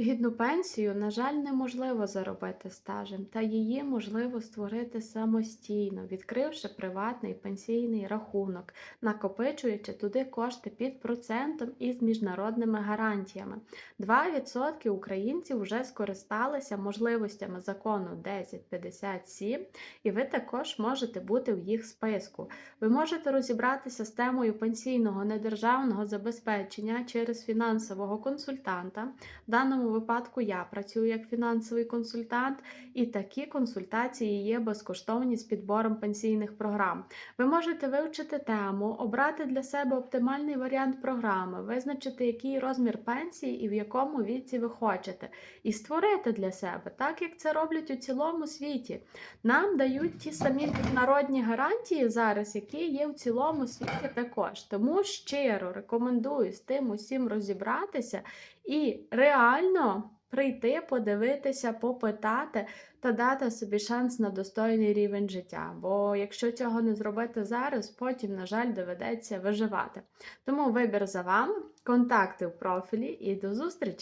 Гідну пенсію, на жаль, неможливо заробити стажем, та її можливо створити самостійно, відкривши приватний пенсійний рахунок, накопичуючи туди кошти під процентом і з міжнародними гарантіями. 2% українців вже скористалися можливостями закону 1057, і ви також можете бути в їх списку. Ви можете розібратися з темою пенсійного недержавного забезпечення через фінансового консультанта. В даному випадку я працюю як фінансовий консультант, і такі консультації є безкоштовні з підбором пенсійних програм. Ви можете вивчити тему, обрати для себе оптимальний варіант програми, визначити, який розмір пенсії і в якому віці ви хочете, і створити для себе, так як це роблять у цілому світі. Нам дають ті самі народні гарантії зараз, які є в цілому світі також. Тому щиро рекомендую з тим усім розібратися і реально прийти, подивитися, попитати та дати собі шанс на достойний рівень життя. Бо якщо цього не зробити зараз, потім, на жаль, доведеться виживати. Тому вибір за вами, контакти в профілі і до зустрічі!